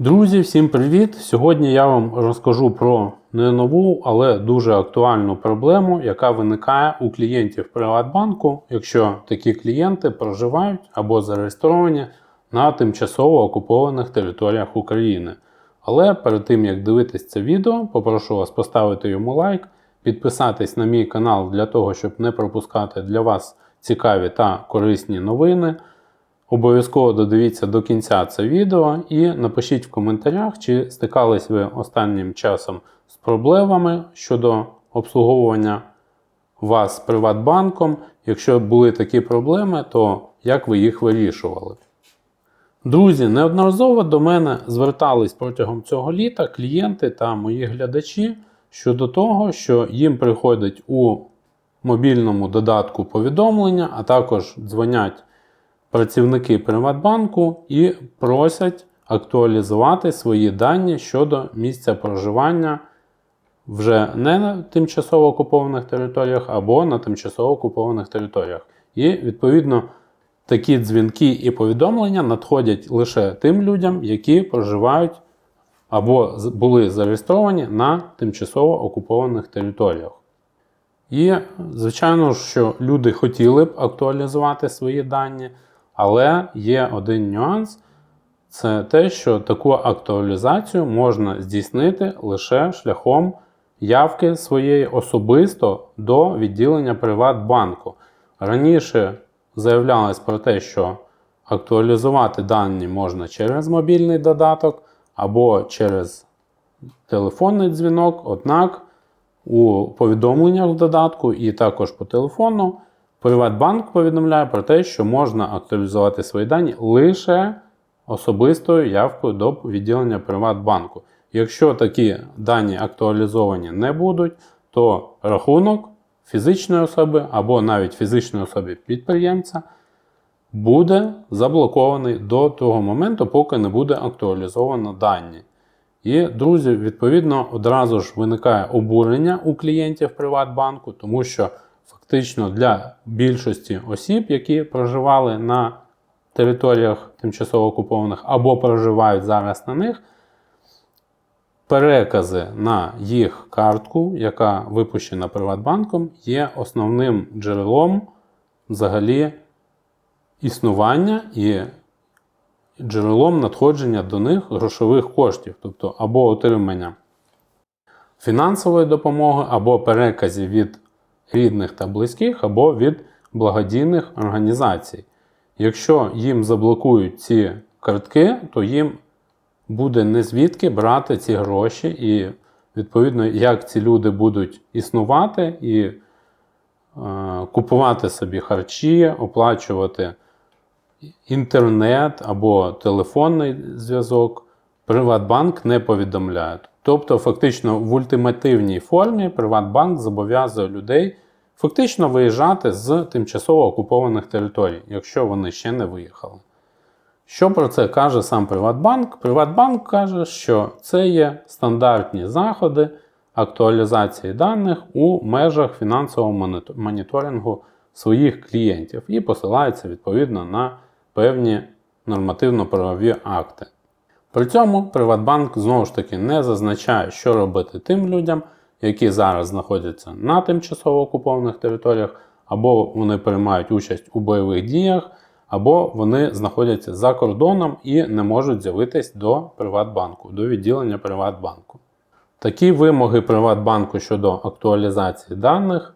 Друзі, всім привіт! Сьогодні я вам розкажу про не нову, але дуже актуальну проблему, яка виникає у клієнтів Приватбанку, якщо такі клієнти проживають або зареєстровані на тимчасово окупованих територіях України. Але перед тим як дивитись це відео, попрошу вас поставити йому лайк, підписатись на мій канал для того, щоб не пропускати для вас цікаві та корисні новини. Обов'язково додивіться до кінця це відео і напишіть в коментарях, чи стикались ви останнім часом з проблемами щодо обслуговування вас Приватбанком. Якщо були такі проблеми, то як ви їх вирішували? Друзі, неодноразово до мене звертались протягом цього літа клієнти та мої глядачі щодо того, що їм приходить у мобільному додатку повідомлення, а також дзвонять працівники Приватбанку і просять актуалізувати свої дані щодо місця проживання вже не на тимчасово окупованих територіях або на тимчасово окупованих територіях. І відповідно такі дзвінки і повідомлення надходять лише тим людям, які проживають або були зареєстровані на тимчасово окупованих територіях. І, звичайно, що люди хотіли б актуалізувати свої дані, але є один нюанс: це те, що таку актуалізацію можна здійснити лише шляхом явки своєї особисто до відділення Приватбанку. Раніше заявлялось про те, що актуалізувати дані можна через мобільний додаток або через телефонний дзвінок, однак у повідомленнях в додатку і також по телефону Приватбанк повідомляє про те, що можна актуалізувати свої дані лише особистою явкою до відділення Приватбанку. Якщо такі дані актуалізовані не будуть, то рахунок фізичної особи або навіть фізичної особи підприємця буде заблокований до того моменту, поки не буде актуалізовано дані. І, друзі, відповідно, одразу ж виникає обурення у клієнтів Приватбанку, тому що фактично для більшості осіб, які проживали на територіях тимчасово окупованих або проживають зараз на них, перекази на їх картку, яка випущена Приватбанком, є основним джерелом взагалі існування і джерелом надходження до них грошових коштів, тобто або отримання фінансової допомоги, або переказів від рідних та близьких, або від благодійних організацій. Якщо їм заблокують ці картки, то їм буде не звідки брати ці гроші, і відповідно, як ці люди будуть існувати і е, купувати собі харчі, оплачувати інтернет або телефонний зв'язок, Приватбанк не повідомляє. Тобто, фактично, в ультимативній формі Приватбанк зобов'язує людей фактично виїжджати з тимчасово окупованих територій, якщо вони ще не виїхали. Що про це каже сам Приватбанк? Приватбанк каже, що це є стандартні заходи актуалізації даних у межах фінансового моніторингу своїх клієнтів і посилається відповідно на певні нормативно-правові акти. При цьому Приватбанк знову ж таки не зазначає, що робити тим людям, які зараз знаходяться на тимчасово окупованих територіях, або вони приймають участь у бойових діях, або вони знаходяться за кордоном і не можуть з'явитись до Приватбанку, до відділення Приватбанку. Такі вимоги Приватбанку щодо актуалізації даних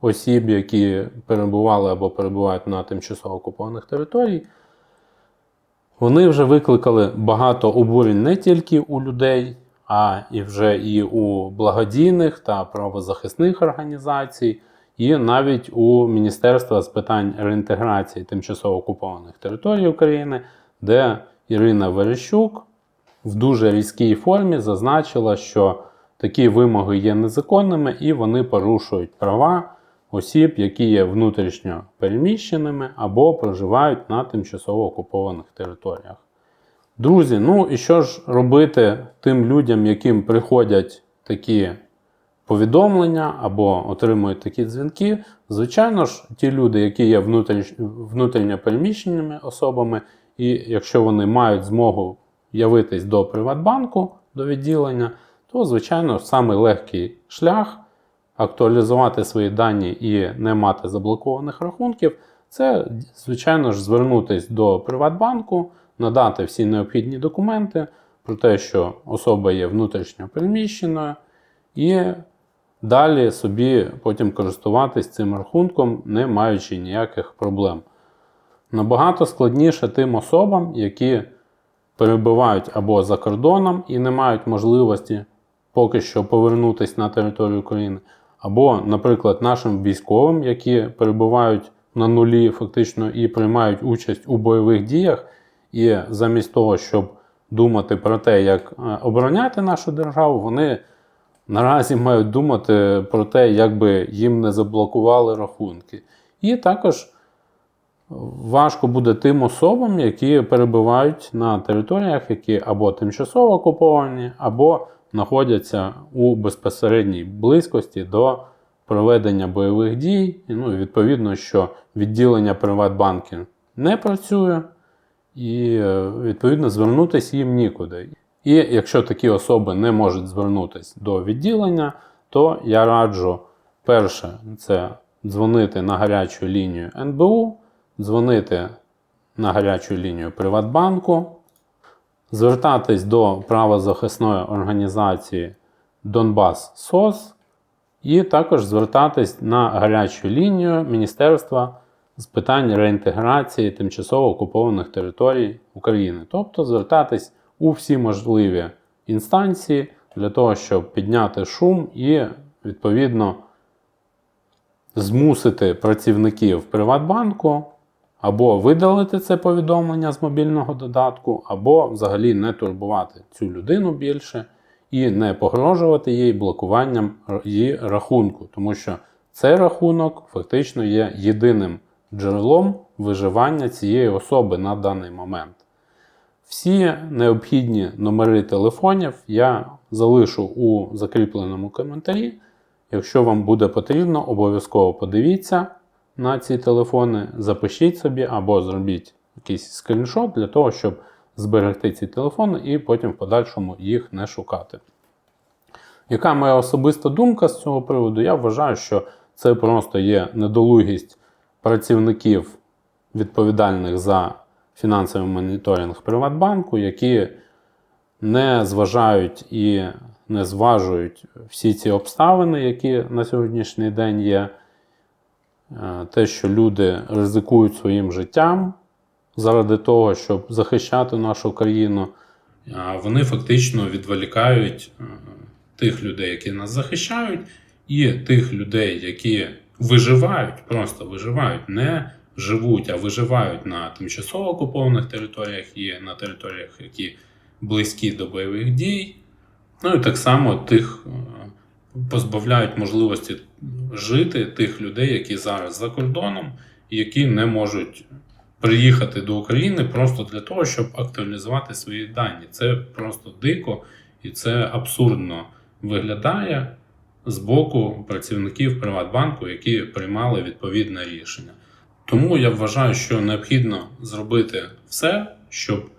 осіб, які перебували або перебувають на тимчасово окупованих територіях, вони вже викликали багато обурень не тільки у людей, а і вже і у благодійних та правозахисних організацій, і навіть у Міністерства з питань реінтеграції тимчасово окупованих територій України, де Ірина Верещук в дуже різкій формі зазначила, що такі вимоги є незаконними і вони порушують права осіб, які є внутрішньо переміщеними або проживають на тимчасово окупованих територіях. Друзі, ну і що ж робити тим людям, яким приходять такі повідомлення або отримують такі дзвінки? Звичайно ж, ті люди, які є внутріш... внутрішньо переміщеними особами, і якщо вони мають змогу явитись до Приватбанку, до відділення, то, звичайно, самий легкий шлях актуалізувати свої дані і не мати заблокованих рахунків, це, звичайно ж, звернутися до Приватбанку, надати всі необхідні документи про те, що особа є внутрішньо переміщеною, і далі собі потім користуватись цим рахунком, не маючи ніяких проблем. Набагато складніше тим особам, які перебувають або за кордоном і не мають можливості поки що повернутися на територію України, або, наприклад, нашим військовим, які перебувають на нулі фактично і приймають участь у бойових діях, і замість того, щоб думати про те, як е, обороняти нашу державу, вони наразі мають думати про те, як би їм не заблокували рахунки. І також важко буде тим особам, які перебувають на територіях, які або тимчасово окуповані, або знаходяться у безпосередній близькості до проведення бойових дій. Ну, відповідно, що відділення Приватбанків не працює, і е, відповідно звернутися їм нікуди. І якщо такі особи не можуть звернутися до відділення, то я раджу перше це дзвонити на гарячу лінію НБУ, дзвонити на гарячу лінію Приватбанку, звертатись до правозахисної організації Донбас СОС, і також звертатись на гарячу лінію Міністерства з питань реінтеграції тимчасово окупованих територій України. Тобто звертатись у всі можливі інстанції для того, щоб підняти шум і, відповідно, змусити працівників Приватбанку або видалити це повідомлення з мобільного додатку, або взагалі не турбувати цю людину більше і не погрожувати їй блокуванням її рахунку, тому що цей рахунок фактично є єдиним джерелом виживання цієї особи на даний момент. Всі необхідні номери телефонів я залишу у закріпленому коментарі. Якщо вам буде потрібно, обов'язково подивіться на ці телефони, запишіть собі або зробіть якийсь скріншот для того, щоб зберегти ці телефони і потім в подальшому їх не шукати. Яка моя особиста думка з цього приводу? Я вважаю, що це просто є недолугість працівників відповідальних за фінансовий моніторинг Приватбанку, які не зважають і не зважують всі ці обставини, які на сьогоднішній день є. Е, те, що люди ризикують своїм життям заради того, щоб захищати нашу країну, вони фактично відволікають е, тих людей, які нас захищають, і тих людей, які виживають, просто виживають, не живуть, а виживають на тимчасово окупованих територіях і на територіях, які близькі до бойових дій. Ну і так само тих е, позбавляють можливості жити тих людей, які зараз за кордоном, і які не можуть приїхати до України просто для того, щоб актуалізувати свої дані. Це просто дико і це абсурдно виглядає з боку працівників Приватбанку, які приймали відповідне рішення. Тому я вважаю, що необхідно зробити все, щоб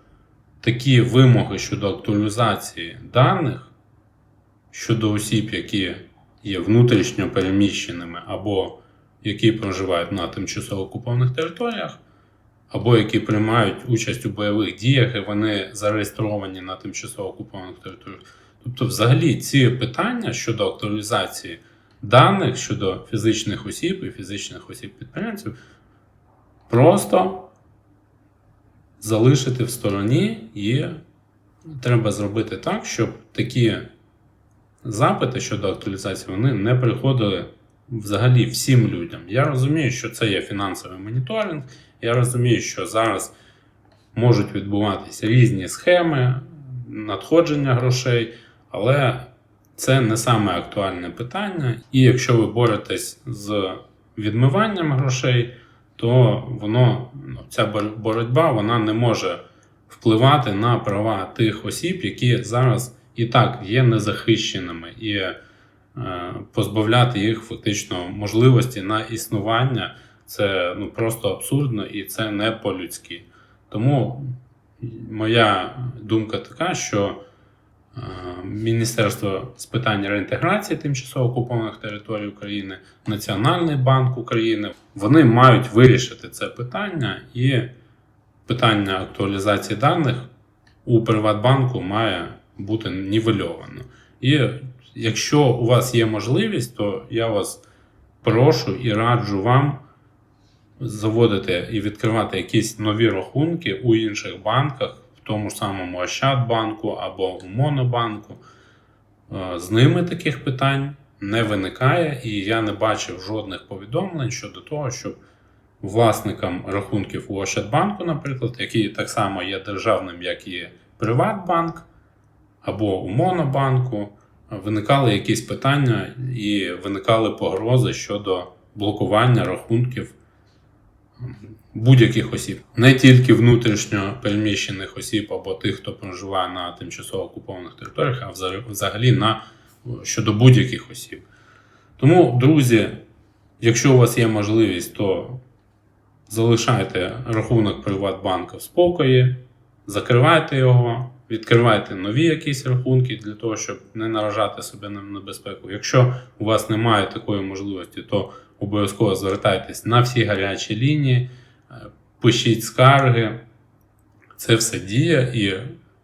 такі вимоги щодо актуалізації даних щодо осіб, які є внутрішньо переміщеними, або які проживають на тимчасово окупованих територіях, або які приймають участь у бойових діях, і вони зареєстровані на тимчасово окупованих територіях. Тобто, взагалі, ці питання щодо актуалізації даних щодо фізичних осіб і фізичних осіб підприємців просто залишити в стороні і треба зробити так, щоб такі запити щодо актуалізації вони не приходили взагалі всім людям. Я розумію, що це є фінансовий моніторинг. Я розумію, що зараз можуть відбуватися різні схеми надходження грошей, але це не саме актуальне питання. І якщо ви боретесь з відмиванням грошей, то воно, ну, ця боротьба вона не може впливати на права тих осіб, які зараз і так є незахищеними, і е, позбавляти їх фактично можливості на існування це ну, просто абсурдно і це не по-людськи. Тому моя думка така, що е, Міністерство з питань реінтеграції тимчасово окупованих територій України, Національний банк України вони мають вирішити це питання, і питання актуалізації даних у Приватбанку має бути нівельовано. І якщо у вас є можливість, то я вас прошу і раджу вам заводити і відкривати якісь нові рахунки у інших банках, в тому ж самому Ощадбанку або в Монобанку. Е, З ними таких питань не виникає, і я не бачив жодних повідомлень щодо того, щоб власникам рахунків у Ощадбанку, наприклад, який так само є державним, як і Приватбанк, або у Монобанку, виникали якісь питання і виникали погрози щодо блокування рахунків будь-яких осіб, не тільки внутрішньо переміщених осіб або тих, хто проживає на тимчасово окупованих територіях, а взагалі на щодо будь-яких осіб. Тому, друзі, якщо у вас є можливість, то залишайте рахунок Приватбанка в спокої, закривайте його, відкривайте нові якісь рахунки для того, щоб не наражати себе на небезпеку. Якщо у вас немає такої можливості, то обов'язково звертайтесь на всі гарячі лінії, е, пишіть скарги. Це все діє, і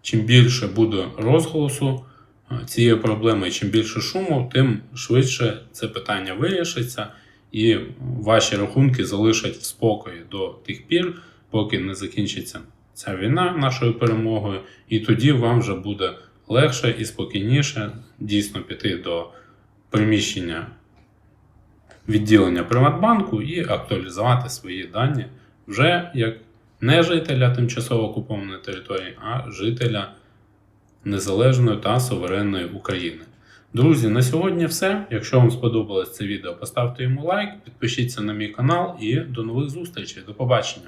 чим більше буде розголосу е, цієї проблеми, і чим більше шуму, тим швидше це питання вирішиться, і ваші рахунки залишать в спокої до тих пір, поки не закінчиться ця війна нашою перемогою, і тоді вам вже буде легше і спокійніше дійсно піти до приміщення відділення Приватбанку і актуалізувати свої дані вже як не жителя тимчасово окупованої території, а жителя незалежної та суверенної України. Друзі, на сьогодні все. Якщо вам сподобалось це відео, поставте йому лайк, підпишіться на мій канал і до нових зустрічей. До побачення!